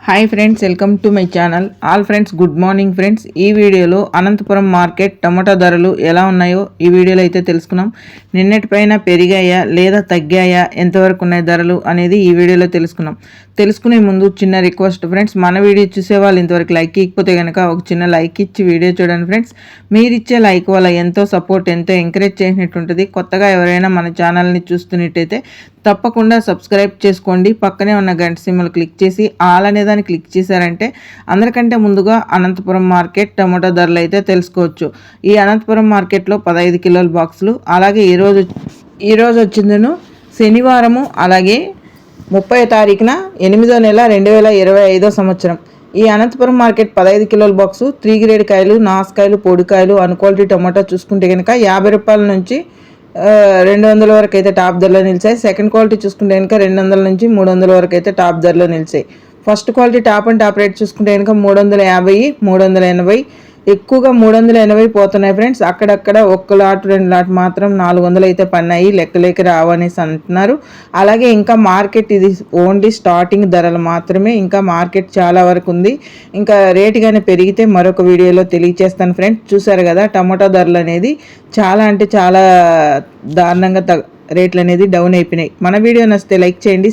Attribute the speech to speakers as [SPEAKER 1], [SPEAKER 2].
[SPEAKER 1] Hi friends welcome to my channel all friends good morning friends ఈ వీడియోలో Anantapuram market టమాటా ధరలు ఎలా ఉన్నాయో ఈ వీడియోలో అయితే తెలుసుకున్నాం. నిన్నటిపైన పెరిగాయా లేదా తగ్గాయా? ఎంతవరకు ఉన్నాయి ధరలు అనేది ఈ వీడియోలో తెలుసుకున్నాం. తెలుసుకునే ముందు చిన్న రిక్వెస్ట్ ఫ్రెండ్స్ మన వీడియో చూసే వాళ్ళు ఇంతవరకు లైక్ ఇకపోతే కనుక ఒక చిన్న లైక్ ఇచ్చి వీడియో చూడండి ఫ్రెండ్స్. మీరు ఇచ్చే లైక్ వల్ల ఎంతో సపోర్ట్ ఎంతో ఎంకరేజ్ చేసినట్టు ఉంటుంది కొత్తగా ఎవరైనా మన ఛానల్ని చూస్తున్నట్టయితే తప్పకుండా సబ్స్క్రైబ్ చేసుకోండి. పక్కనే ఉన్న గంట సిమ్మలు క్లిక్ చేసి ఆల్ అనే దాన్ని క్లిక్ చేశారంటే అందరికంటే ముందుగా అనంతపురం మార్కెట్ టమాటో ధరలు అయితే తెలుసుకోవచ్చు. ఈ అనంతపురం మార్కెట్లో పదహైదు కిలోల బాక్సులు అలాగే ఈరోజు ఈరోజు వచ్చిందను శనివారము అలాగే ముప్పై తారీఖున ఎనిమిదో నెల రెండు వేల ఇరవై ఐదో సంవత్సరం. ఈ అనంతపురం మార్కెట్ పదహైదు కిలోల బాక్సు త్రీ గ్రేడ్ కాయలు నాసుకాయలు పొడికాయలు అన్క్వాలిటీ టమాటో చూసుకుంటే కనుక యాభై రూపాయల నుంచి రెండు వందల వరకు అయితే టాప్ ధరలో నిలిచాయి. సెకండ్ క్వాలిటీ చూసుకుంటే కనుక రెండు వందల నుంచి మూడు వందల వరకు అయితే టాప్ ధరలో నిలిచాయి. First quality top and top rate చూసుకుంటే కనుక మూడు వందల యాభై మూడు వందల ఎనభై ఎక్కువగా మూడు వందల ఎనభై పోతున్నాయి ఫ్రెండ్స్. అక్కడక్కడ ఒక్క లాట్ రెండు లాట్ మాత్రం నాలుగు వందలు అయితే పన్నాయి లెక్కలేక రావనేసి అంటున్నారు. అలాగే ఇంకా మార్కెట్ ఇది ఓన్లీ స్టార్టింగ్ ధరలు మాత్రమే. ఇంకా మార్కెట్ చాలా వరకు ఉంది. ఇంకా రేటు కానీ పెరిగితే మరొక వీడియోలో తెలియచేస్తాను ఫ్రెండ్స్. చూసారు కదా టమాటో ధరలు అనేది చాలా అంటే చాలా దారుణంగా రేట్లు అనేది డౌన్ అయిపోయినాయి. మన వీడియో నచ్చితే లైక్ చేయండి